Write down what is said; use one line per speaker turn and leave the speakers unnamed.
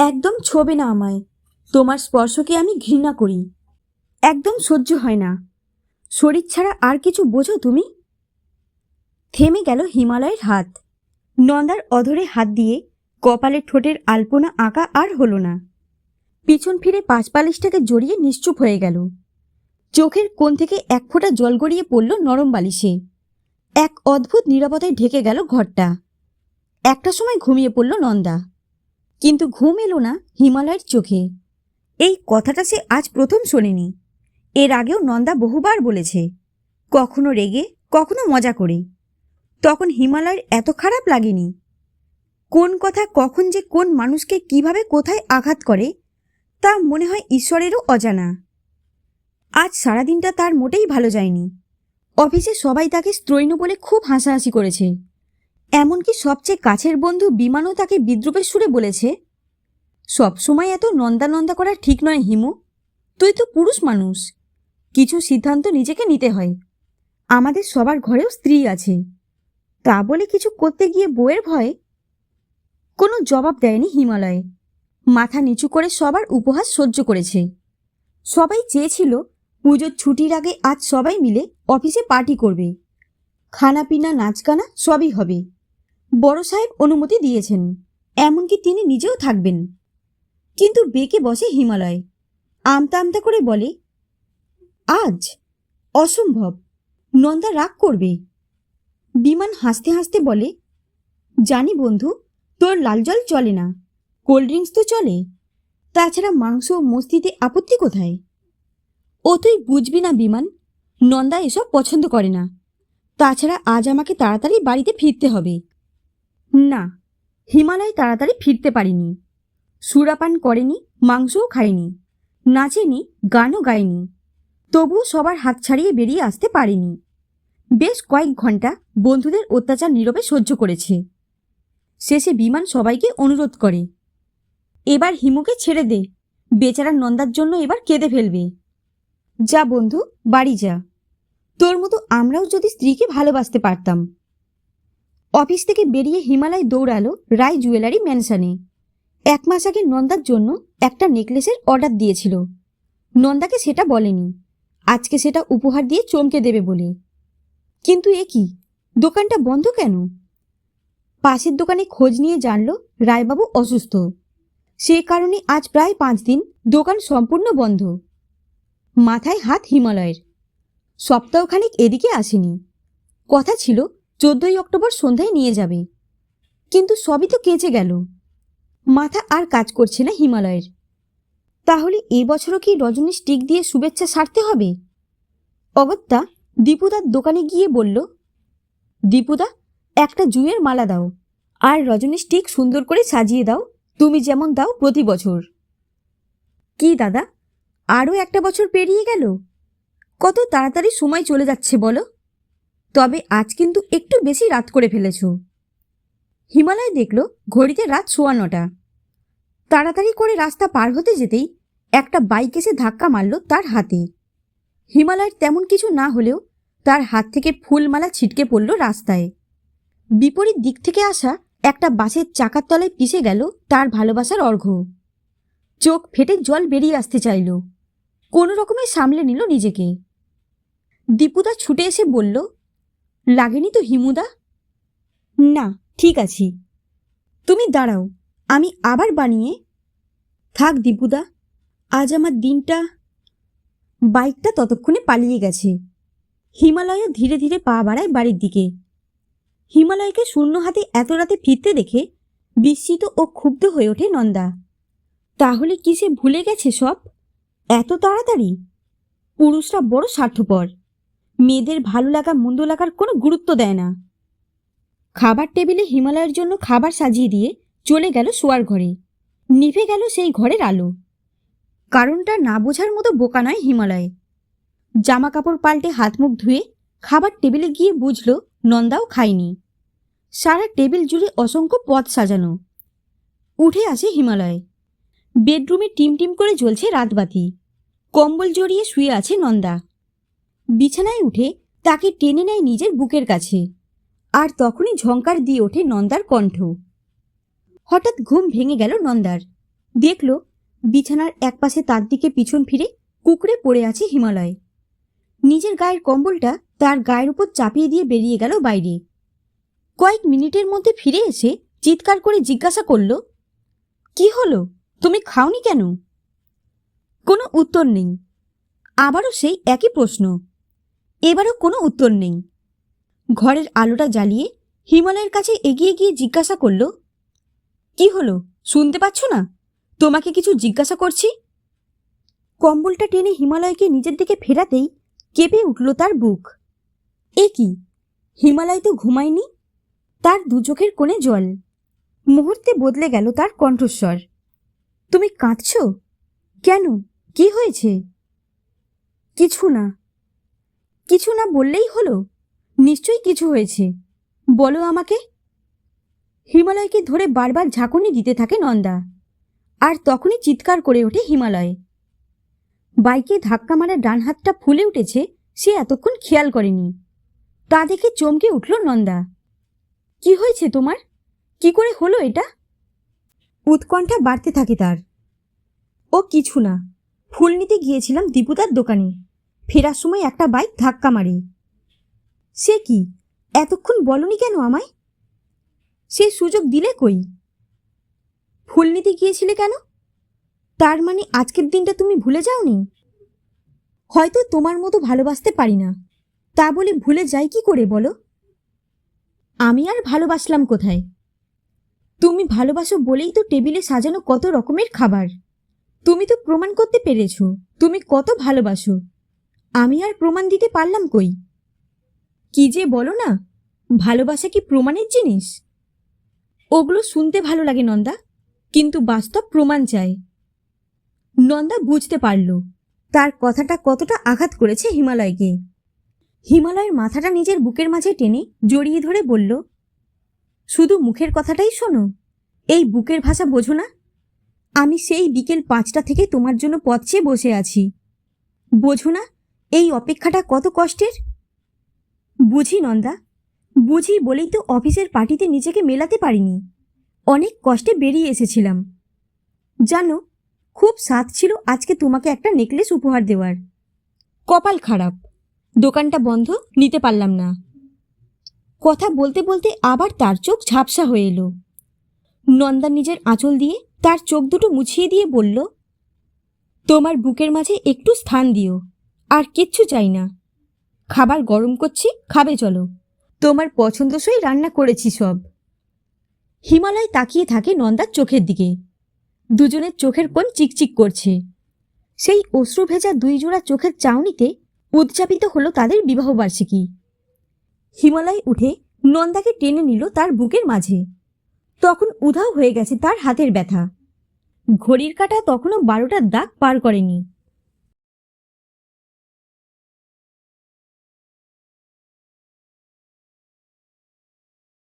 একদম ছোবে না আমায়। তোমার স্পর্শকে আমি ঘৃণা করি। একদম সহ্য হয় না। শরীর ছাড়া আর কিছু বোঝো তুমি? থেমে গেল হিমালয়ের হাত। নন্দার অধরে হাত দিয়ে কপালের ঠোঁটের আলপনা আঁকা আর হলো না। পিছন ফিরে পাঁচপালিশটাকে জড়িয়ে নিশ্চুপ হয়ে গেল। চোখের কোণ থেকে এক ফোঁটা জল গড়িয়ে পড়ল নরম বালিশে। এক অদ্ভুত নিরাপদায় ঢেকে গেল ঘরটা। একটা সময় ঘুমিয়ে পড়ল নন্দা। কিন্তু ঘুম এলো না হিমালয়ের চোখে। এই কথাটা সে আজ প্রথম শোনেনি। এর আগেও নন্দা বহুবার বলেছে, কখনো রেগে, কখনো মজা করে। তখন হিমালয়ের এত খারাপ লাগেনি। কোন কথা কখন যে কোন মানুষকে কীভাবে কোথায় আঘাত করে, তা মনে হয় ঈশ্বরেরও অজানা। আজ সারাদিনটা তার মোটেই ভালো যায়নি। অফিসে সবাই তাকে স্ত্রৈণ বলে খুব হাসাহাসি করেছে। এমনকি সবচেয়ে কাছের বন্ধু বিমানও তাকে বিদ্রুপের সুরে বলেছে সবসময় এত নন্দা নন্দা করা ঠিক নয়, হিমু। তুই তো পুরুষ মানুষ। কিছু সিদ্ধান্ত নিজেকে নিতে হয়। আমাদের সবার ঘরেও স্ত্রী আছে। তা বলে কিছু করতে গিয়ে বউয়ের ভয়? কোনো জবাব দেয়নি হিমালয়ে। মাথা নিচু করে সবার উপহাস সহ্য করেছে। সবাই চেয়েছিল পুজোর ছুটির আগে আজ সবাই মিলে অফিসে পার্টি করবে। খানাপিনা, নাচগানা সবই হবে। বড় সাহেব অনুমতি দিয়েছেন, এমনকি তিনি নিজেও থাকবেন। কিন্তু বেঁকে বসে হিমালয়, আমতা আমতা করে বলে, আজ অসম্ভব, নন্দা রাগ করবে। বিমান হাসতে হাসতে বলে, জানি বন্ধু, তোর লাল জল চলে না, কোল্ড ড্রিঙ্কস তো চলে, তাছাড়া মাংস মস্তিতে আপত্তি কোথায়? ও তুই বুঝবি না বিমান, নন্দা এসব পছন্দ করে না, তাছাড়া আজ আমাকে তাড়াতাড়ি বাড়িতে ফিরতে হবে। না, হিমালয় তাড়াতাড়ি ফিরতে পারিনি। সুরাপান করেনি, মাংসও খায়নি, নাচেনি, গানও গায়নি, তবুও সবার হাত ছাড়িয়ে বেরিয়ে আসতে পারেনি। বেশ কয়েক ঘণ্টা বন্ধুদের অত্যাচার নীরবে সহ্য করেছে। শেষে বিমান সবাইকে অনুরোধ করে, এবার হিমুকে ছেড়ে দে, বেচারা নন্দার জন্য এবার কেঁদে ফেলবে। যা বন্ধু, বাড়ি যা। তোর মতো আমরাও যদি স্ত্রীকে ভালোবাসতে পারতাম। অফিস থেকে বেরিয়ে হিমালয় দৌড়ালো রায় জুয়েলারি ম্যানশনে এক মাস আগে নন্দার জন্য একটা নেকলেসের অর্ডার দিয়েছিল। নন্দাকে সেটা বলেনি। আজকে সেটা উপহার দিয়ে চমকে দেবে বলে। কিন্তু এ কি? দোকানটা বন্ধ কেন? পাশের দোকানে খোঁজ নিয়ে জানল রায়বাবু অসুস্থ। সে কারণে আজ প্রায় পাঁচ দিন দোকান সম্পূর্ণ বন্ধ। মাথায় হাত হিমালয়ের। সপ্তাহখানিক এদিকে আসেনি। কথা ছিল চোদ্দই অক্টোবর সন্ধ্যায় নিয়ে যাবে। কিন্তু সবই তো কেচে গেল। মাথা আর কাজ করছে না হিমালয়ের। তাহলে এবছরও কি রজনী স্টিক দিয়ে শুভেচ্ছা সারতে হবে? অগত্যা দীপুদার দোকানে গিয়ে বলল, দীপুদা, একটা জুয়ের মালা দাও, আর রজনী স্টিক সুন্দর করে সাজিয়ে দাও, তুমি যেমন দাও প্রতি বছর। কি দাদা, আরও একটা বছর পেরিয়ে গেল? কত তাড়াতাড়ি সময় চলে যাচ্ছে বলো? তবে আজ কিন্তু একটু বেশি রাত করে ফেলেছ। হিমালয় দেখল ঘড়িতে রাত সোয়া নটা তাড়াতাড়ি করে রাস্তা পার হতে যেতেই একটা বাইক এসে ধাক্কা মারল তার হাতে। হিমালয়ের তেমন কিছু না হলেও তার হাত থেকে ফুলমালা ছিটকে পড়ল রাস্তায়। বিপরীত দিক থেকে আসা একটা বাসের চাকার তলায় পিষে গেল তার ভালোবাসার অর্ঘ্য। চোখ ফেটে জল বেরিয়ে আসতে চাইল। কোনো রকমে সামলে নিল নিজেকে। দীপুদা ছুটে এসে বলল লাগেনি তো হিমুদা? না, ঠিক আছি। তুমি দাঁড়াও, আমি আবার বানিয়ে থাক দীপুদা, আজ আমার দিনটা বাইকটা ততক্ষণে পালিয়ে গেছে। হিমালয়ও ধীরে ধীরে পা বাড়ায় বাড়ির দিকে। হিমালয়কে শূন্য হাতে এত রাতে ফিরতে দেখে বিস্মিত ও ক্ষুব্ধ হয়ে ওঠে নন্দা। তাহলে কি সে ভুলে গেছে সব? এত তাড়াতাড়ি? পুরুষরা বড় স্বার্থপর। মেয়েদের ভালো লাগা, মন্দ লাগার কোনো গুরুত্ব দেয় না। খাবার টেবিলে হিমালয়ের জন্য খাবার সাজিয়ে দিয়ে চলে গেল শোয়ার ঘরে। নিভে গেল সেই ঘরের আলো। কারণটা না বোঝার মতো বোকা নয় হিমালয়। জামা কাপড় পাল্টে হাত মুখ ধুয়ে খাবার টেবিলে গিয়ে বুঝল, নন্দাও খায়নি। সারা টেবিল জুড়ে অসংখ্য পদ সাজানো। উঠে আসে হিমালয়। বেডরুমে টিম টিম করে জ্বলছে রাতবাতি। কম্বল জড়িয়ে শুয়ে আছে নন্দা। বিছানায় উঠে তাকে টেনে নেয় নিজের বুকের কাছে। আর তখনই ঝঙ্কার দিয়ে ওঠে নন্দার কণ্ঠ। হঠাৎ ঘুম ভেঙে গেল নন্দার। দেখল, বিছানার একপাশে তার দিকে পিছন ফিরে কুকড়ে পড়ে আছে হিমালয়। নিজের গায়ের কম্বলটা তার গায়ের উপর চাপিয়ে দিয়ে বেরিয়ে গেল বাইরে। কয়েক মিনিটের মধ্যে ফিরে এসে চিৎকার করে জিজ্ঞাসা করল, কি হলো? তুমি খাওনি কেন? কোনো উত্তর নেই। আবারও সেই একই প্রশ্ন। এবারও কোনো উত্তর নেই। ঘরের আলোটা জ্বালিয়ে হিমালয়ের কাছে এগিয়ে গিয়ে জিজ্ঞাসা করল, কি হলো? শুনতে পাচ্ছ না? তোমাকে কিছু জিজ্ঞাসা করছি? কম্বলটা টেনে হিমালয়কে নিজের দিকে ফেরাতেই কেঁপে উঠল তার বুক। এ কি? হিমালয় তো ঘুমায়নি? তার দু চোখের কোণে জল। মুহূর্তে বদলে গেল তার কণ্ঠস্বর। তুমি কাঁদছ? কেন? কি হয়েছে? কিছু না। কিছু না বললেই হলো? নিশ্চয়ই কিছু হয়েছে। বলো আমাকে। হিমালয়কে ধরে বারবার ঝাঁকুনি দিতে থাকে নন্দা। আর তখনই চিৎকার করে ওঠে হিমালয়। বাইকে ধাক্কা মারা ডান হাতটা ফুলে উঠেছে, সে এতক্ষণ খেয়াল করেনি। তা দেখে চমকে উঠল নন্দা। কি হয়েছে তোমার? কি করে হলো এটা? উৎকণ্ঠা বাড়তে থাকে তার। ও কিছু না। ফুল নিতে গিয়েছিলাম দীপুদার দোকানে। ফেরার সময় একটা বাইক ধাক্কা মারে। সে কি? এতক্ষণ বলনি কেন আমায়? সে সুযোগ দিলে কই? ফুল নিতে গিয়েছিলে কেন? তার মানে আজকের দিনটা তুমি ভুলে যাওনি? হয়তো তোমার মতো ভালোবাসতে পারি না। তা বলে ভুলে যাই কি করে বলো? আমি আর ভালোবাসলাম কোথায়? তুমি ভালোবাসো বলেই তো টেবিলে সাজানো কত রকমের খাবার। তুমি তো প্রমাণ করতে পেরেছ। তুমি কত ভালোবাসো। আমি আর প্রমাণ দিতে পারলাম কই? কি যে বলো না, ভালোবাসা কি প্রমাণের জিনিস? ওগুলো শুনতে ভালো লাগে নন্দা, কিন্তু বাস্তব প্রমাণ চাই। নন্দা বুঝতে পারল, তার কথাটা কতটা আঘাত করেছে হিমালয়কে। হিমালয়ের মাথাটা নিজের বুকের মাঝে টেনে জড়িয়ে ধরে বলল, শুধু মুখের কথাটাই শোনো, এই বুকের ভাষা বোঝো না। আমি সেই বিকেল পাঁচটা থেকে তোমার জন্য পথ চেয়ে বসে আছি। বোঝো না এই অপেক্ষাটা কত কষ্টের? বুঝি নন্দা, বুঝি বলেই তো অফিসের পার্টিতে নিজেকে মেলাতে পারিনি। অনেক কষ্টে বেরিয়ে এসেছিলাম। জানো, খুব স্বাদ ছিল আজকে তোমাকে একটা নেকলেস উপহার দেওয়ার। কপাল খারাপ, দোকানটা বন্ধ, নিতে পারলাম না। কথা বলতে বলতে আবার তার চোখ ঝাপসা হয়ে এলো। নন্দা নিজের আঁচল দিয়ে তার চোখ দুটো মুছিয়ে দিয়ে বলল, তোমার বুকের মাঝে একটু স্থান দিও। আর কিচ্ছু চাই না। খাবার গরম করছি, খাবে চলো। তোমার পছন্দসই রান্না করেছি সব। হিমালয় তাকিয়ে থাকে নন্দার চোখের দিকে। দুজনের চোখের কোণ চিকচিক করছে। সেই অশ্রু ভেজা দুই জোড়া চোখের চাউনিতে উদযাপিত হলো তাদের বিবাহবার্ষিকী হিমালয় উঠে নন্দাকে টেনে নিল তার বুকের মাঝে। তখন উধাও হয়ে গেছে তার হাতের ব্যথা। ঘড়ির কাঁটা তখনও বারোটার দাগ পার করেনি।